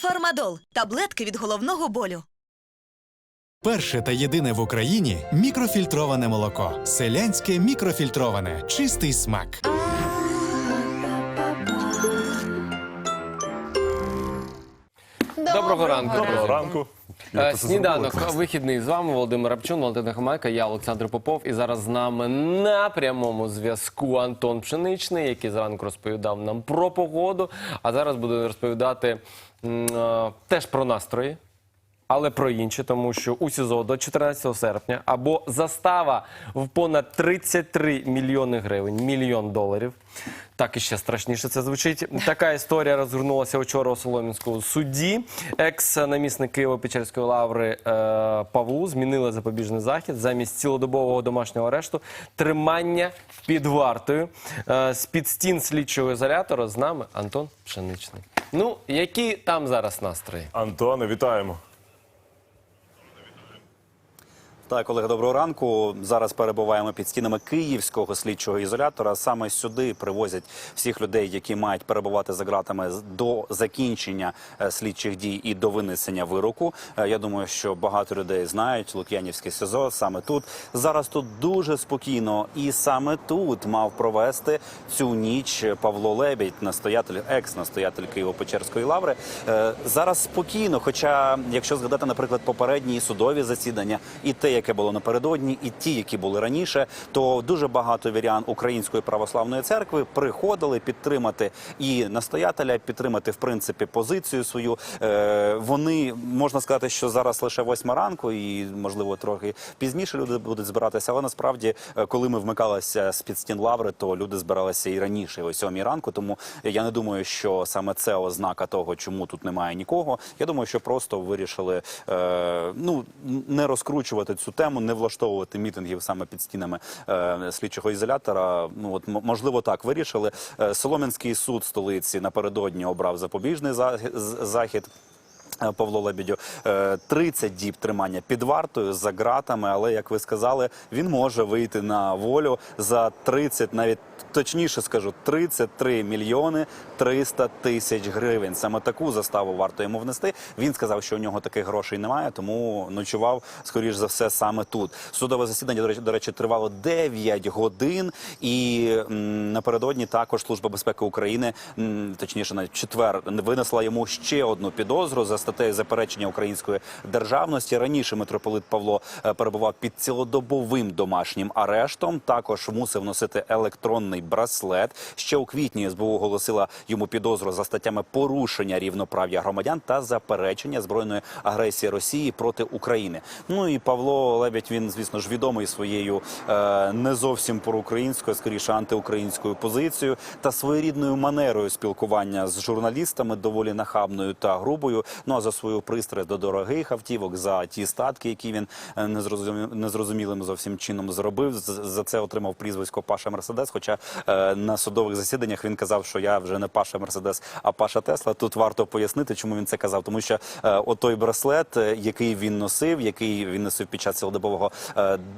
Фармадол таблетки від головного болю. Перше та єдине в Україні мікрофільтроване молоко. Селянське мікрофільтроване. Чистий смак. Доброго ранку. Доброго ранку. Е, Сніданок вихідний з вами Володимир Рапчун, Валентина Хамайка, я Олександр Попов. І зараз з нами на прямому зв'язку Антон Пшеничний, який зранку розповідав нам про погоду. А зараз буде розповідати м, е, теж про настрої. Але про інше, тому що у СІЗО до 14 серпня або застава в понад 33 мільйони гривень, мільйон доларів. Так і ще страшніше це звучить. Така історія розгорнулася вчора у Солом'янському суді. Екс-намісник Києво-Печерської лаври е, Павлу змінили запобіжний захід замість цілодобового домашнього арешту тримання під вартою. Е, з-під стін слідчого ізолятора з нами Антон Пшеничний. Ну, які там зараз настрої? Антоне, вітаємо. Так, колеги, доброго ранку. Зараз перебуваємо під стінами київського слідчого ізолятора. Саме сюди привозять всіх людей, які мають перебувати за ґратами до закінчення е, слідчих дій і до винесення вироку. Е, Я думаю, що багато людей знають Лук'янівське СІЗО саме тут. Зараз тут дуже спокійно, і саме тут мав провести цю ніч Павло Лебідь, настоятель, екс-настоятель Києво-Печерської лаври. Е, Зараз спокійно. Хоча, якщо згадати, наприклад, попередні судові засідання, і те, яке було напередодні, і ті, які були раніше, то дуже багато вірян Української православної церкви приходили підтримати і настоятеля, підтримати в принципі позицію свою. Е, Вони можна сказати, що зараз лише восьма ранку, і можливо трохи пізніше люди будуть збиратися. Але насправді, е, коли ми вмикалися з під стін лаври, то люди збиралися і раніше, о сьомій ранку. Тому я не думаю, що саме це ознака того, чому тут немає нікого. Я думаю, що просто вирішили е, ну не розкручувати цю тему, не влаштовувати мітингів саме під стінами е, слідчого ізолятора. Ну от можливо так вирішили. Е, Солом'янський суд столиці напередодні обрав запобіжний за- захід. Е, Павло Лебідю Е, 30 діб тримання під вартою за ґратами, але як ви сказали, він може вийти на волю за 30, навіть точніше скажу, 33 мільйони 300 тисяч гривень. Саме таку заставу варто йому внести. Він сказав, що у нього таких грошей немає, тому ночував скоріш за все саме тут. Судове засідання до речі, до речі тривало 9 годин, і напередодні також служба безпеки України, точніше, на четвер винесла йому ще одну підозру за статтею заперечення української державності. Раніше митрополит Павло е, перебував під цілодобовим домашнім арештом. Також мусив носити електронний браслет. Ще у квітні СБУ оголосила йому підозру за статтями порушення рівноправ'я громадян та заперечення збройної агресії Росії проти України. Ну і Павло Лебідь він, звісно ж, відомий своєю е, не зовсім проукраїнською, скоріше антиукраїнською позицією та своєрідною манерою спілкування з журналістами, доволі нахабною та грубою. Ну а за свою пристрасть до дорогих автівок, за ті статки, які він е, незрозумі- незрозумілим зовсім чином зробив. За це отримав прізвисько Паша Мерседес. Хоча е, на судових засіданнях він казав, що я вже не Паша Мерседес, а Паша Тесла. Тут варто пояснити, чому він це казав. Тому що е, отой браслет, який він носив, який він носив під час цілодобового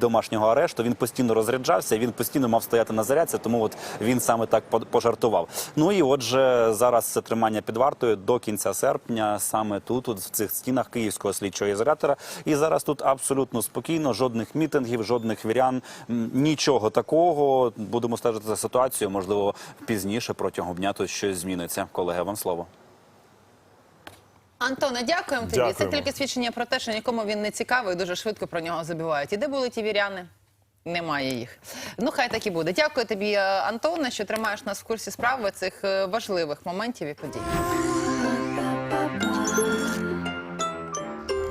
домашнього арешту, він постійно розряджався, він постійно мав стояти на зарядці, тому от він саме так по- пожартував. Ну і отже, зараз це тримання під вартою до кінця серпня, саме тут, от в цих стінах київського слідчого ізолятора. І зараз тут абсолютно спокійно, жодних мітингів, жодних вірян, нічого такого. Будемо стежити за ситуацією. Можливо, пізніше протягом дня тут щось зміниться. Колеги, вам слово. Антоне, дякуємо тобі. Це тільки свідчення про те, що нікому він не цікавий, дуже швидко про нього забувають. І де були ті віряни? Немає їх. Ну, хай так і буде. Дякую тобі, е, Антоне, що тримаєш нас в курсі справи цих е, важливих моментів і подій.